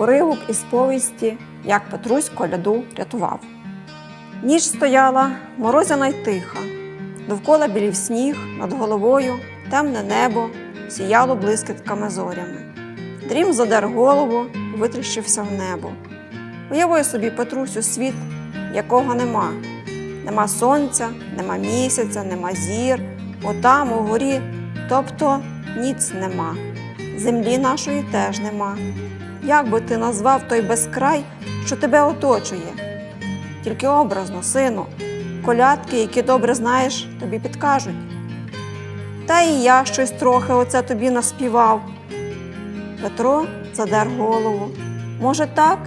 Уривок із повісті, як Петрусь коляду рятував. Ніч стояла морозяна й тиха, довкола білів сніг, над головою темне небо сіяло блискітками зорями. Дрім задер голову і витріщився в небо. Уяви собі, Петрусю, світ, якого нема. Нема сонця, нема місяця, нема зір, отам угорі, тобто ніц нема. Землі нашої теж нема. Як би ти назвав той безкрай, що тебе оточує? Тільки образно, сину, колядки, які добре знаєш, тобі підкажуть. Та і я щось трохи оце тобі наспівав. Петро задер голову. Може, так?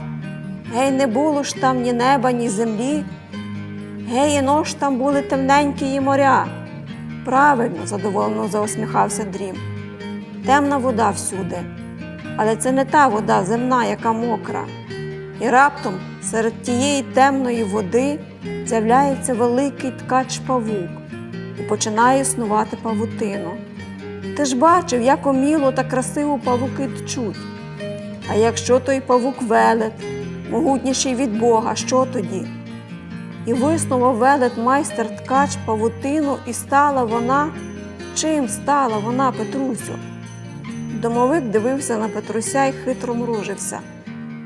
Гей, не було ж там ні неба, ні землі. Гей, іно ж там були темненькі і моря. Правильно, задоволено заусміхався Дрім. Темна вода всюди. Але це не та вода земна, яка мокра. І раптом серед тієї темної води з'являється великий ткач павук і починає існувати павутину. Ти ж бачив, як уміло та красиво павуки тчуть. А якщо той павук велет, могутніший від Бога, що тоді? І виснував велет майстер ткач павутину, і стала вона. Чим стала вона, Петрусю? Домовик дивився на Петруся й хитро мружився.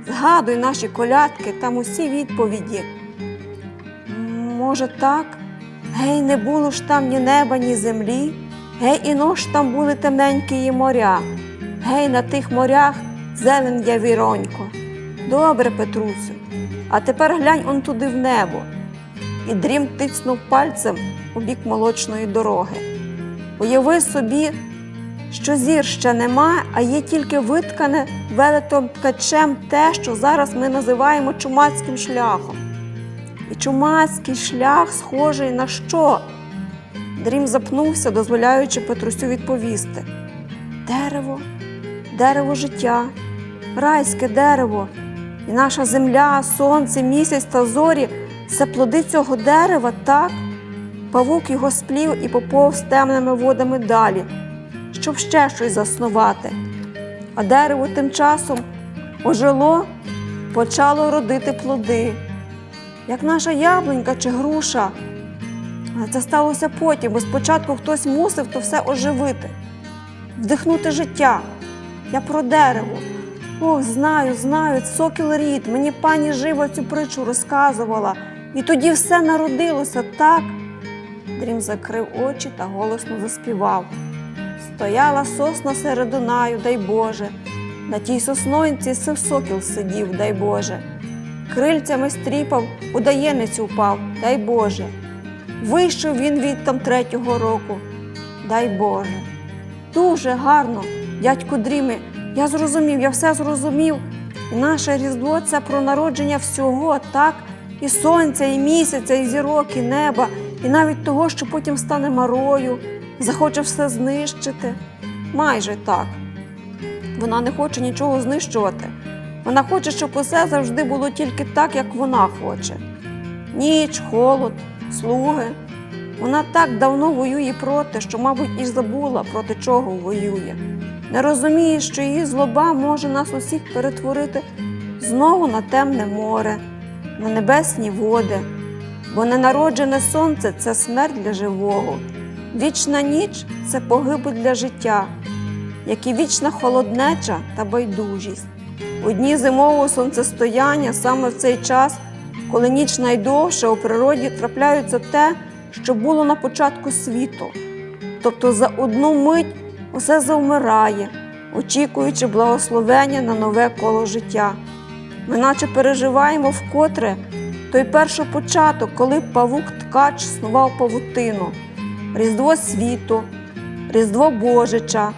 Згадуй наші колядки, там усі відповіді. Може, так? Гей, не було ж там ні неба, ні землі. Гей, іно ж там були темненькі її моря. Гей, на тих морях зелен я віронько. Добре, Петрусю, а тепер глянь он туди в небо. І дрім тицнув пальцем у бік молочної дороги. Уяви собі, що зір ще нема, а є тільки виткане велетом ткачем те, що зараз ми називаємо чумацьким шляхом. І чумацький шлях схожий на що? Дрім запнувся, дозволяючи Петрусю відповісти. Дерево, дерево життя, райське дерево, і наша земля, сонце, місяць та зорі це плоди цього дерева, так? Павук його сплів і поповз темними водами далі, щоб ще щось заснувати. А дерево тим часом ожило, почало родити плоди, як наша яблунька чи груша. Але це сталося потім, бо спочатку хтось мусив то все оживити, вдихнути життя. Я про дерево. Ох, знаю, знаю, сокіл рід. Мені пані Жива цю притчу розказувала. І тоді все народилося, так? Дрім закрив очі та голосно заспівав. Стояла сосна серед Дунаю, дай Боже. На тій соснонці сив сокіл сидів, дай Боже. Крильцями стріпав, у даєницю впав, дай Боже. Вийшов він від там третього року, дай Боже. Дуже гарно, дядьку Дріме, я зрозумів, я все зрозумів. І наше Різдво це про народження всього, так? І сонця, і місяця, і зірок, і неба, і навіть того, що потім стане марою, захоче все знищити. Майже так. Вона не хоче нічого знищувати. Вона хоче, щоб усе завжди було тільки так, як вона хоче. Ніч, холод, слуги. Вона так давно воює проти, що, мабуть, і забула, проти чого воює. Не розуміє, що її злоба може нас усіх перетворити знову на темне море, на небесні води, бо ненароджене сонце це смерть для живого, вічна ніч це погибель для життя, як і вічна холоднеча та байдужість. У дні зимового сонцестояння саме в цей час, коли ніч найдовша у природі трапляється те, що було на початку світу. Тобто за одну мить усе завмирає, очікуючи благословення на нове коло життя. Ми наче переживаємо вкотре той першопочаток, коли павук ткач снував павутину, Різдво світу, Різдво Божича,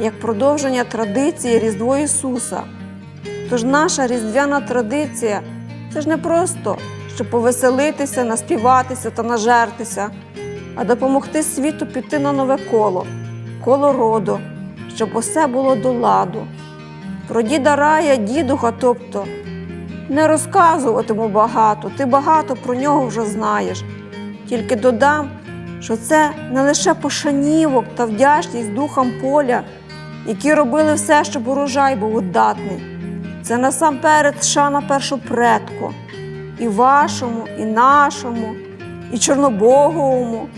як продовження традиції Різдво Ісуса. Тож наша різдвяна традиція це ж не просто, щоб повеселитися, наспіватися та нажертися, а допомогти світу піти на нове коло, коло роду, щоб усе було до ладу. Про діда Рая, дідуха, тобто, не розказуватиму багато, ти багато про нього вже знаєш. Тільки додам, що це не лише пошанівок та вдячність духам поля, які робили все, щоб урожай був удатний. це насамперед шана першопредку, і вашому, і нашому, і чорнобоговому,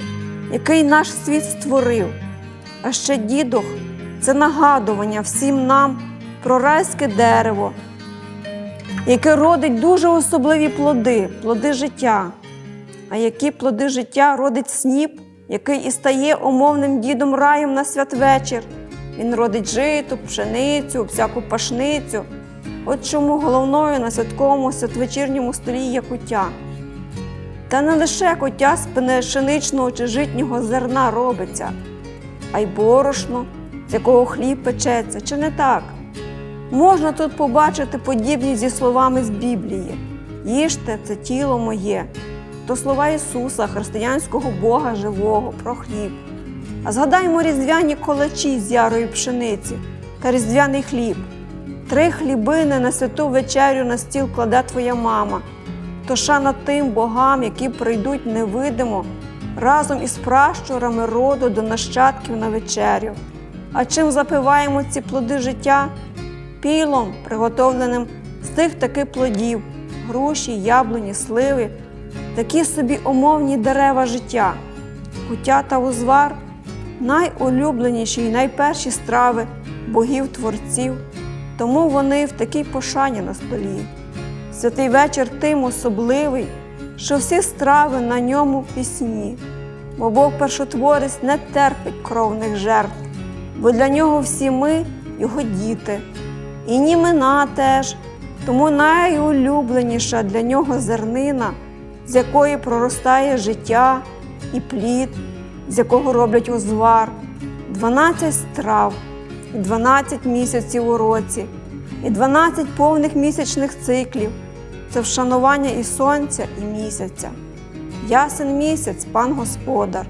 який наш світ створив. А ще дідух це нагадування всім нам про райське дерево, яке родить дуже особливі плоди, плоди життя. А які плоди життя родить сніп, який і стає умовним дідом раєм на святвечір. Він родить жито, пшеницю, всяку пашницю. От чому головною на святковому святвечірньому столі є куття. Та не лише куття з пшеничного чи житнього зерна робиться, а й борошно, з якого хліб печеться, чи не так? Можна тут побачити подібність зі словами з Біблії: їжте це тіло моє, то слова Ісуса, християнського Бога живого, про хліб. А згадаймо різдвяні колачі з ярої пшениці та різдвяний хліб. Три хлібини на святу вечерю на стіл кладе твоя мама. То шана тим богам, які прийдуть невидимо разом із пращурами роду до нащадків на вечерю. А чим запиваємо ці плоди життя? Пілом, приготовленим з тих таки плодів, груші, яблуні, сливи, такі собі умовні дерева життя. Куття та узвар найулюбленіші і найперші страви богів-творців, тому вони в такій пошані на столі. Святий вечір тим особливий, що всі страви на ньому пісні, бо Бог першотворець не терпить кровних жертв, бо для нього всі ми його діти, і німена теж, тому найулюбленіша для нього зернина, з якої проростає життя і плід, з якого роблять узвар, 12 страв, і 12 місяців у році, і 12 повних місячних циклів. Це вшанування і сонця, і місяця. Ясен місяць, пан Господар,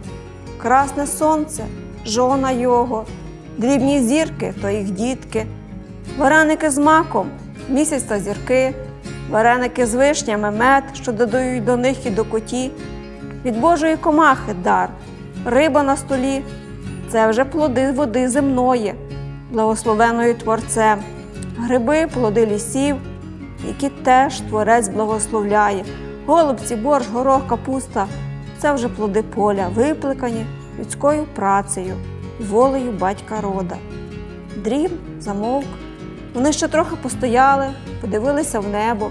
красне сонце, жона його, дрібні зірки то їх дітки, вареники з маком, місяць та зірки, вареники з вишнями, мед, що додають до них і до коті, від Божої комахи дар, риба на столі це вже плоди води земної, благословеної Творцем, гриби, плоди лісів які теж творець благословляє. Голубці, борщ, горох, капуста це вже плоди поля, випликані людською працею волею батька рода. Дрім замовк. Вони ще трохи постояли, подивилися в небо.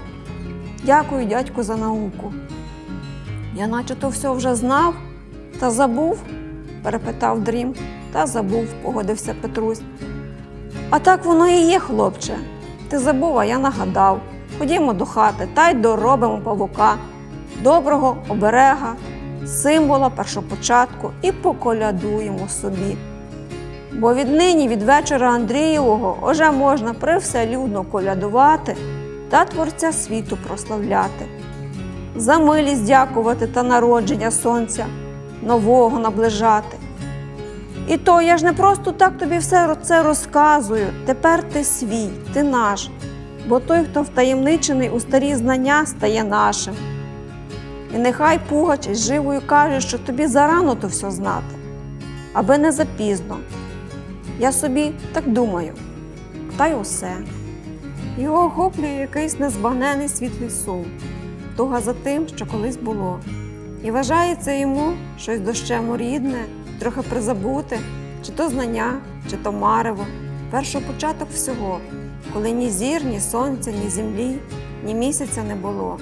Дякую, дядьку, за науку. Я наче то все вже знав та забув, перепитав Дрім, та забув, погодився Петрусь. А так воно і є, хлопче. Ти забув, а я нагадав. Ходімо до хати та й доробимо павука, доброго оберега, символа першопочатку і поколядуємо собі. Бо віднині від вечора Андрієвого уже можна привселюдно колядувати та Творця світу прославляти, за милість дякувати та народження сонця нового наближати. І то я ж не просто так тобі все це розказую. Тепер ти свій, ти наш бо той, хто втаємничений у старі знання, стає нашим. І нехай Пугач із живою каже, що тобі зарано то все знати, аби не запізно. Я собі так думаю, та й усе. Його охоплює якийсь незбагнений світлий сум, туга за тим, що колись було. І вважається йому щось дощему рідне, трохи призабуте, чи то знання, чи то марево, першопочаток всього. Коли ні зір, ні сонця, ні землі, ні місяця не було.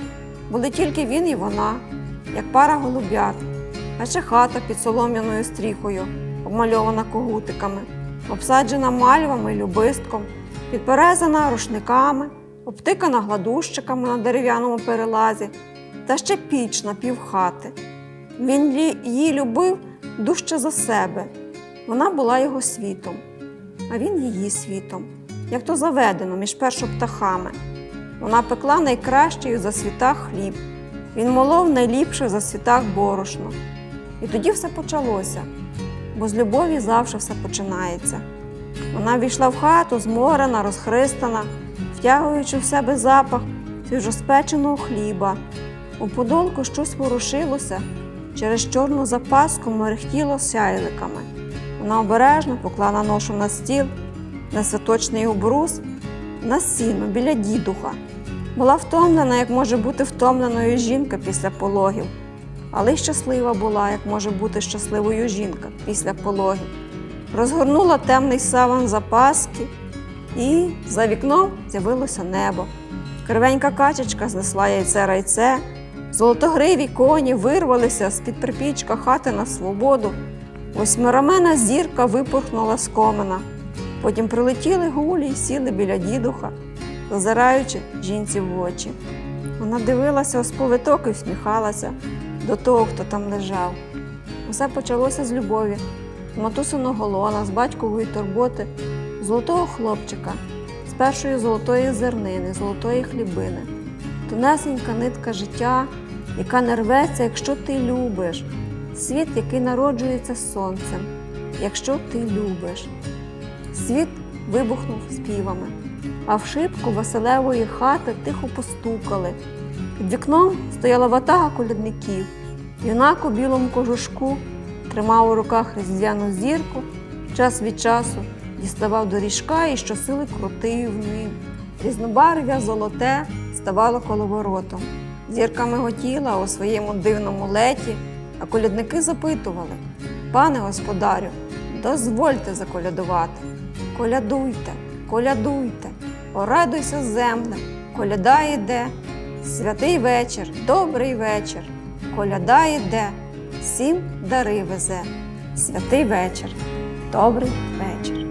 Були тільки він і вона, як пара голуб'ят, а ще хата під солом'яною стріхою, обмальована когутиками, обсаджена мальвами й любистком, підперезана рушниками, обтикана гладущиками на дерев'яному перелазі, та ще піч на півхати. Він її любив дужче за себе. Вона була його світом, а він її світом як то заведено між першоптахами. Вона пекла найкращий у засвітах хліб, він молов найліпше в засвітах борошно. І тоді все почалося, бо з любові завжди все починається. Вона війшла в хату, зморена, розхристана, втягуючи в себе запах свіжоспеченого хліба. У подолку щось ворушилося, через чорну запаску мерехтіло сяйликами. Вона обережно поклала ношу на стіл на святочний обрус на сіно біля дідуха. Була втомлена, як може бути втомленою жінка після пологів, але й щаслива була, як може бути щасливою жінка після пологів. Розгорнула темний саван запаски, і за вікном з'явилося небо. Кривенька качечка знесла яйце райце, золотогриві коні вирвалися з-під припічка хати на свободу. Восьмирамена зірка випорхнула з комина. Потім прилетіли гулі й сіли біля дідуха, зазираючи жінці в очі. Вона дивилася у сповиток і всміхалася до того, хто там лежав. Усе почалося з любові, з матусиного лона, з батькової турботи, золотого хлопчика, з першої золотої зернини, золотої хлібини, тонесенька нитка життя, яка не рветься, якщо ти любиш, світ, який народжується сонцем, якщо ти любиш. Світ вибухнув співами, а в шибку Василевої хати тихо постукали. Під вікном стояла ватага колядників. Юнак у білому кожушку тримав у руках різдвяну зірку, час від часу діставав до ріжка і щосили крутив ним. Різнобарв'я золоте ставало коловоротом. Зірка миготіла у своєму дивному леті, а колядники запитували: Пане господарю, дозвольте заколядувати. Колядуйте, колядуйте, порадуйся земле, коляда йде, святий вечір, добрий вечір, коляда йде, всім дари везе, святий вечір, добрий вечір.